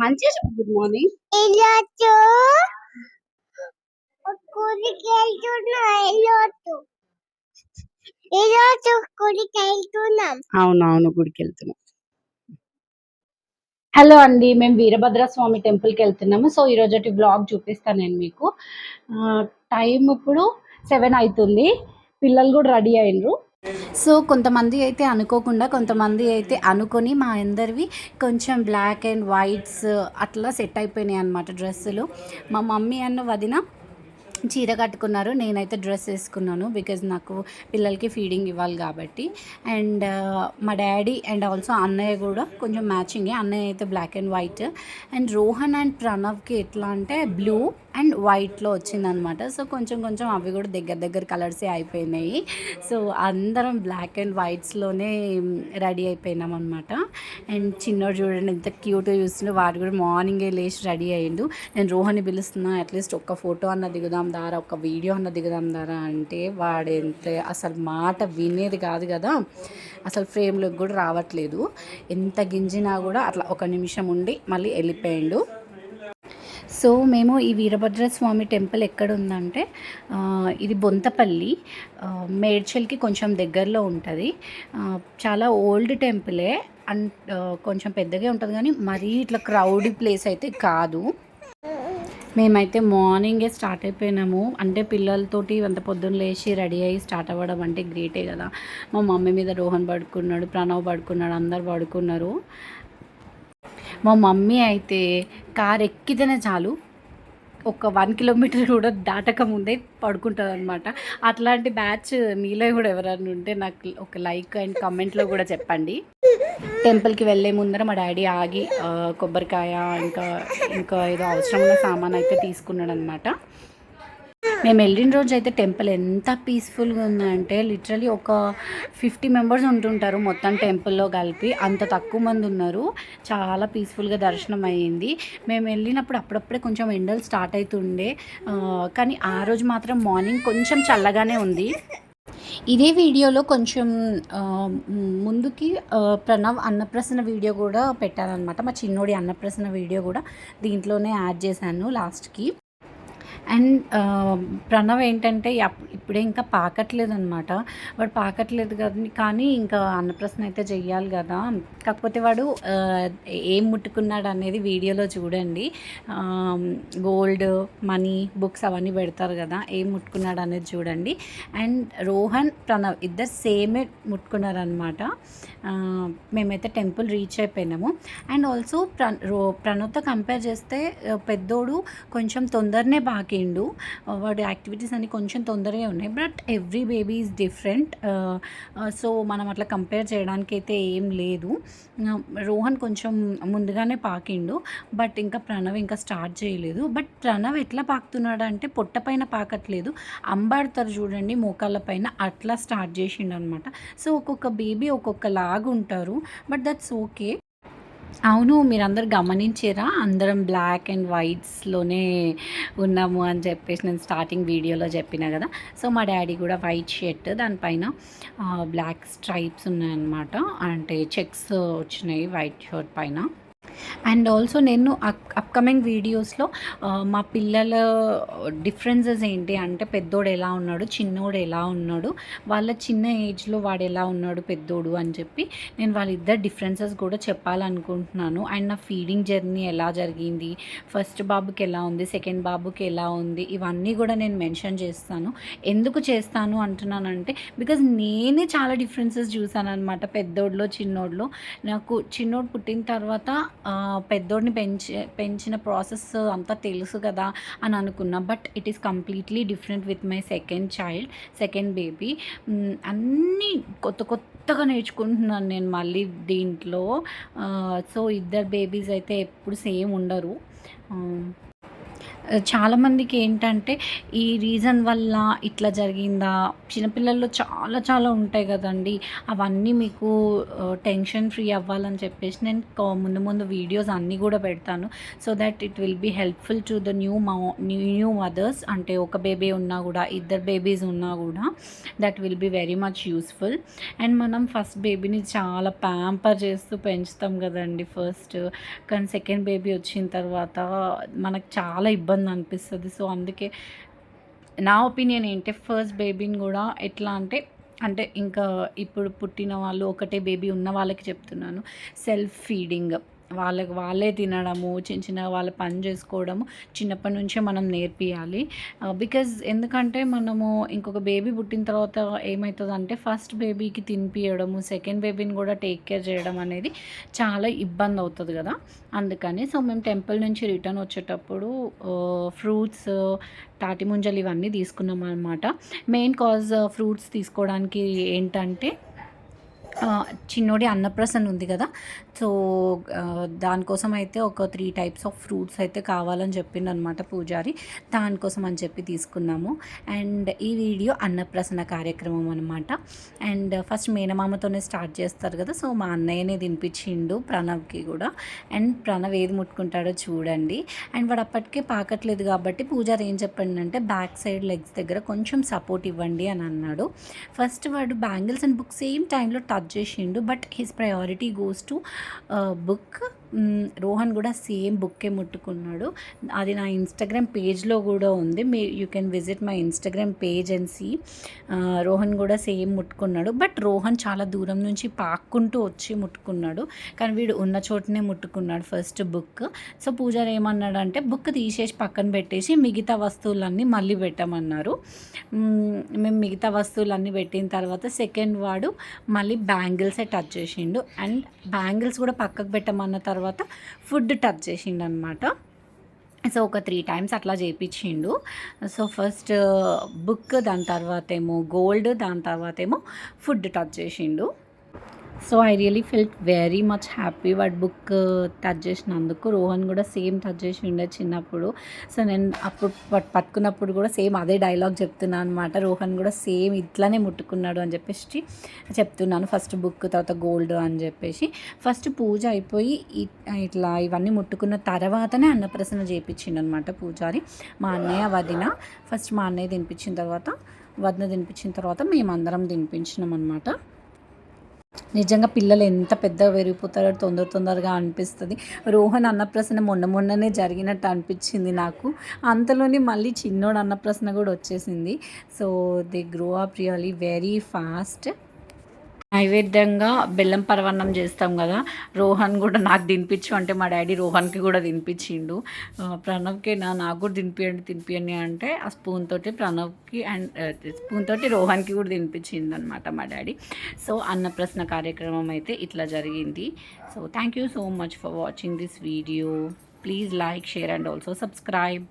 మంచిగా చెప్పు good morning ఈరోజు స్కూల్కి వెళ్తున్నా స్కూల్కి వెళ్తున్నాం. అవునవును గుడికి వెళ్తున్నాం. హలో అండి మేము వీరభద్ర స్వామి టెంపుల్కి వెళ్తున్నాము. సో ఈరోజు బ్లాగ్ చూపిస్తాను నేను మీకు. టైం ఇప్పుడు సెవెన్ అవుతుంది పిల్లలు కూడా రెడీ అయినరు. సో కొంతమంది అయితే అనుకోకుండా కొంతమంది అయితే అనుకొని మా అందరివి కొంచెం బ్లాక్ అండ్ వైట్స్ అట్లా సెట్ అయిపోయినాయి అనమాట డ్రెస్సులు. మా మమ్మీ అన్న వదిన చీర కట్టుకున్నారు. నేనైతే డ్రెస్ వేసుకున్నాను బికాజ్ నాకు పిల్లలకి ఫీడింగ్ ఇవ్వాలి కాబట్టి. అండ్ uh, మా డాడీ అండ్ ఆల్సో అన్నయ్య కూడా కొంచెం మ్యాచింగే అన్నయ్య అయితే black and white and Rohan and ప్రణవ్కి ఎట్లా అంటే బ్లూ అండ్ వైట్లో వచ్చిందనమాట సో కొంచెం కొంచెం అవి కూడా దగ్గర దగ్గర కలర్సే అయిపోయినాయి. సో అందరం బ్లాక్ అండ్ వైట్స్లోనే రెడీ అయిపోయినాం అనమాట అండ్ చిన్నోడు చూడండి ఎంత క్యూట్గా చూస్తుండే. వాడు కూడా మార్నింగే లేచి రెడీ అయ్యిండు. నేను రోహన్ని పిలుస్తున్నా అట్లీస్ట్ ఒక్క ఫోటో అన్న దిగుదాం. దారా ఒక వీడియో అన్న దిగుదాం దారా అంటే వాడెంత అసలు మాట వినేది కాదు కదా. అసలు ఫ్రేమ్లోకి కూడా రావట్లేదు. ఎంత గింజినా కూడా అట్లా ఒక నిమిషం ఉండి మళ్ళీ వెళ్ళిపోయిండు. సో మేము ఈ వీరభద్ర స్వామి టెంపుల్ ఎక్కడ ఉందంటే ఇది బొంతపల్లి మేడ్చల్కి కొంచెం దగ్గరలో ఉంటుంది. చాలా ఓల్డ్ టెంపులే. అండ్ కొంచెం పెద్దగా ఉంటుంది కానీ మరీ ఇట్లా క్రౌడీ ప్లేస్ అయితే కాదు. మేమైతే మార్నింగే స్టార్ట్ అయిపోయినాము. అంటే పిల్లలతోటి అంత పొద్దున్న లేచి రెడీ అయ్యి స్టార్ట్ అవ్వడం అంటే గ్రేటే కదా. మా మమ్మీ మీద రోహన్ పడుకున్నాడు ప్రణవ్ పడుకున్నాడు అందరు పడుకున్నారు. మా మమ్మీ అయితే కార్ ఎక్కితేనే చాలు. ఒక వన్ కిలోమీటర్ కూడా దాటక ముందే పడుకుంటుంది అనమాట అట్లాంటి బ్యాచ్ మీలో కూడా ఎవరైనా ఉంటే నాకు ఒక లైక్ అండ్ కమెంట్లో కూడా చెప్పండి. టెంపుల్కి వెళ్ళే ముందర మా డాడీ ఆగి కొబ్బరికాయ ఇంకా ఇంకా ఏదో అవసరమైన సామాన్ అయితే తీసుకున్నాడు అనమాట మేము వెళ్ళిన రోజు అయితే టెంపుల్ ఎంత పీస్ఫుల్గా ఉందంటే లిటరలీ ఒక ఫిఫ్టీ మెంబర్స్ ఉంటుంటారు మొత్తం టెంపుల్లో కలిపి. అంత తక్కువ మంది ఉన్నారు. చాలా పీస్ఫుల్గా దర్శనం అయ్యింది మేము వెళ్ళినప్పుడు అప్పుడప్పుడే కొంచెం ఎండలు స్టార్ట్ అవుతుండే కానీ ఆ రోజు మాత్రం మార్నింగ్ కొంచెం చల్లగానే ఉంది. ఇదే వీడియోలో కొంచెం ముందుకి ప్రణవ్ అన్నప్రసన్న వీడియో కూడా పెట్టానమాట మా చిన్నోడి అన్నప్రసన్న వీడియో కూడా దీంట్లోనే యాడ్ చేశాను లాస్ట్కి. అండ్ ప్రణవ్ ఏంటంటే ఇప్పుడే ఇంకా పాకట్లేదు అనమాట వాడు పాకట్లేదు కదా కానీ ఇంకా అన్నప్రశ్న అయితే చెయ్యాలి కదా. కాకపోతే వాడు ఏం ముట్టుకున్నాడు అనేది వీడియోలో చూడండి. గోల్డ్ మనీ బుక్స్ అవన్నీ పెడతారు కదా ఏం ముట్టుకున్నాడు అనేది చూడండి. అండ్ రోహన్ ప్రణవ్ ఇద్దరు సేమే ముట్టుకున్నారనమాట మేమైతే టెంపుల్ రీచ్ అయిపోయినాము. అండ్ ఆల్సో ప్ర రో ప్రణవ్తో కంపేర్ చేస్తే పెద్దోడు కొంచెం తొందరనే బాకి ఆ, వాడి యాక్టివిటీస్ అన్ని కొంచెం తొందరగా ఉన్నాయి. But every baby is different. So మనం అట్లా కంపేర్ చేయడానికి అయితే ఏం లేదు. రోహన్ కొంచెం ముందుగానే పాకిండు. బట్ ఇంకా ప్రణవ్ ఇంకా స్టార్ట్ చేయలేదు. బట్ ప్రణవ్ ఎట్లా పాకుతున్నాడు అంటే పొట్ట పైన పాకట్లేదు. అంబాడతారు చూడండి మోకాళ్ళ పైన అట్లా స్టార్ట్ చేసిండు అనమాట సో ఒక్కొక్క బేబీ ఒక్కొక్క లాగా ఉంటారు బట్ దట్స్ ఓకే. అవును మీరందరు గమనించారా? అందరం బ్లాక్ అండ్ వైట్స్లోనే ఉన్నాము అని చెప్పేసి నేను స్టార్టింగ్ వీడియోలో చెప్పిన కదా? సో మా డాడీ కూడా వైట్ షర్ట్ దానిపైన బ్లాక్ స్ట్రైప్స్ ఉన్నాయన్నమాట. అంటే చెక్స్ వచ్చినాయి వైట్ షర్ట్ పైన. అండ్ ఆల్సో నేను అప్కమింగ్ వీడియోస్లో మా పిల్లల డిఫరెన్సెస్ ఏంటి అంటే పెద్దోడు ఎలా ఉన్నాడు చిన్నోడు ఎలా ఉన్నాడు వాళ్ళ చిన్న ఏజ్లో వాడు ఎలా ఉన్నాడు పెద్దోడు అని చెప్పి నేను వాళ్ళిద్దరు డిఫరెన్సెస్ కూడా చెప్పాలనుకుంటున్నాను. అండ్ నా ఫీడింగ్ జర్నీ ఎలా జరిగింది ఫస్ట్ బాబుకి ఎలా ఉంది సెకండ్ బాబుకి ఎలా ఉంది ఇవన్నీ కూడా నేను మెన్షన్ చేస్తాను. ఎందుకు చేస్తాను అంటున్నానంటే బికాజ్ నేనే చాలా డిఫరెన్సెస్ చూసాను అనమాట పెద్దోడిలో చిన్నోడిలో. నాకు చిన్నోడు పుట్టిన తర్వాత పెద్దోడిని పెంచి పెంచిన ప్రాసెస్ అంతా తెలుసు కదా అని అనుకున్నా. But it is completely different with my second child second baby. అన్నీ కొత్త కొత్తగా నేర్చుకుంటున్నాను నేను మళ్ళీ దీంట్లో. సో ఇద్దరు బేబీస్ అయితే ఎప్పుడు సేమ్ ఉండరు. చాలామందికి ఏంటంటే ఈ రీజన్ వల్ల ఇట్లా జరిగిందా? చిన్నపిల్లల్లో చాలా చాలా ఉంటాయి కదండి. అవన్నీ మీకు టెన్షన్ ఫ్రీ అవ్వాలని చెప్పేసి నేను ముందు ముందు వీడియోస్ అన్నీ కూడా పెడతాను. So that it will be helpful to the new Mau new mothers అంటే ఒక బేబీ ఉన్నా కూడా ఇద్దరు బేబీస్ ఉన్నా కూడా that will be very much useful and మనం ఫస్ట్ బేబీని చాలా ప్యాంపర్ చేస్తూ పెంచుతాం కదండి ఫస్ట్ కానీ సెకండ్ బేబీ వచ్చిన తర్వాత మనకు చాలా ఇబ్బంది అనిపిస్తుంది సో అందుకే నా ఒపీనియన్ ఏంటి ఫస్ట్ బేబీని కూడా ఎట్లా అంటే అంటే ఇంకా ఇప్పుడు పుట్టిన వాళ్ళు ఒకటే బేబీ ఉన్న వాళ్ళకి చెప్తున్నాను. Self feeding. వాళ్ళకి వాళ్ళే తినడము చిన్న చిన్న వాళ్ళ పని చేసుకోవడము చిన్నప్పటి నుంచే మనం నేర్పియాలి. బికాజ్ ఎందుకంటే మనము ఇంకొక బేబీ పుట్టిన తర్వాత ఏమవుతుందంటే ఫస్ట్ బేబీకి తినిపించడము సెకండ్ బేబీని కూడా టేక్ కేర్ చేయడం అనేది చాలా ఇబ్బంది అవుతుంది కదా. అందుకని సో మేము టెంపుల్ నుంచి రిటర్న్ వచ్చేటప్పుడు ఫ్రూట్స్ తాటి ముంజలు ఇవన్నీ తీసుకున్నాం అనమాట మెయిన్ కాజ్ ఫ్రూట్స్ తీసుకోవడానికి ఏంటంటే చిన్నోడి అన్నప్రసన్న ఉంది కదా. సో దానికోసం అయితే ఒక త్రీ టైప్స్ ఆఫ్ ఫ్రూట్స్ అయితే కావాలని చెప్పిండు అనమాట పూజారి. దానికోసం అని చెప్పి తీసుకున్నాము. అండ్ ఈ వీడియో అన్నప్రసన్న కార్యక్రమం అనమాట అండ్ ఫస్ట్ మేనమామతోనే స్టార్ట్ చేస్తారు కదా. సో మా అన్నయ్యనే తినిపించిండు ప్రణవ్కి కూడా. అండ్ ప్రణవ్ ఏది ముట్టుకుంటాడో చూడండి. అండ్ వాడు అప్పటికే పాకట్లేదు కాబట్టి పూజారి ఏం చెప్పండి బ్యాక్ సైడ్ లెగ్స్ దగ్గర కొంచెం సపోర్ట్ ఇవ్వండి అని అన్నాడు. ఫస్ట్ వాడు బ్యాంగిల్స్ అండ్ బుక్స్ సేమ్ టైంలో టచ్ చేసిండు but his priority goes to book Rohan కూడా సేమ్ బుక్కే ముట్టుకున్నాడు. అది నా ఇన్స్టాగ్రామ్ పేజ్లో కూడా ఉంది. మీ you can visit my Instagram page and see. Rohan కూడా సేమ్ ముట్టుకున్నాడు. బట్ రోహన్ చాలా దూరం నుంచి పాక్కుంటూ వచ్చి ముట్టుకున్నాడు. కానీ వీడు ఉన్న చోటనే ముట్టుకున్నాడు ఫస్ట్ బుక్. సో పూజారి ఏమన్నాడంటే బుక్ తీసేసి పక్కన పెట్టేసి మిగతా వస్తువులన్నీ మళ్ళీ పెట్టమన్నారు. మేము మిగతా వస్తువులన్నీ పెట్టిన తర్వాత సెకండ్ వాడు మళ్ళీ బ్యాంగిల్సే టచ్ చేసిండు. అండ్ బ్యాంగిల్స్ కూడా పక్కకు పెట్టమన్న తర్వాత తర్వాత ఫుడ్ టచ్ చేసిండు అనమాట సో ఒక త్రీ టైమ్స్ అట్లా చేయించిండు సో ఫస్ట్ బుక్ దాని తర్వాత ఏమో గోల్డ్ దాని తర్వాత ఏమో ఫుడ్ టచ్ చేసిండు. So I really felt very much happy వాడు బుక్ టచ్ చేసినందుకు. రోహన్ కూడా సేమ్ టచ్ చేసి ఉండే చిన్నప్పుడు. సో నేను అప్పుడు పట్టుకున్నప్పుడు కూడా సేమ్ అదే డైలాగ్ చెప్తున్నాను అనమాట రోహన్ కూడా సేమ్ ఇట్లానే ముట్టుకున్నాడు అని చెప్పేసి చెప్తున్నాను. ఫస్ట్ బుక్ తర్వాత గోల్డ్ అని చెప్పేసి. ఫస్ట్ పూజ అయిపోయి ఇట్లా ఇవన్నీ ముట్టుకున్న తర్వాతనే అన్నప్రసన్న చేయించిండు అనమాట పూజారి. మా అన్నయ్య వదిన ఫస్ట్ మా అన్నయ్య తినిపించిన తర్వాత వదిన తినిపించిన తర్వాత మేమందరం తినిపించినాం అనమాట నిజంగా పిల్లలు ఎంత పెద్దగా పెరిగిపోతారో తొందర తొందరగా అనిపిస్తుంది. రోహన్ అన్నప్రసన్న మొన్న మొన్ననే జరిగినట్టు అనిపించింది నాకు. అంతలోనే మళ్ళీ చిన్నోడు అన్నప్రసన్న కూడా వచ్చేసింది. So they grow up really very fast నైవేద్యంగా బెల్లం పరవన్నం చేస్తాం కదా. రోహన్ కూడా నాకు తినిపించు అంటే మా డాడీ రోహన్కి కూడా తినిపించిండు. ప్రణవ్కి నా నాకు కూడా తినిపియండి తినిపియండి అంటే ఆ స్పూన్ తోటి ప్రణవ్కి అండ్ స్పూన్ తోటి రోహన్కి కూడా తినిపించింది అనమాట మా డాడీ. సో అన్నప్రశ్న కార్యక్రమం అయితే ఇట్లా జరిగింది. So thank you so much for watching this video please like share and also subscribe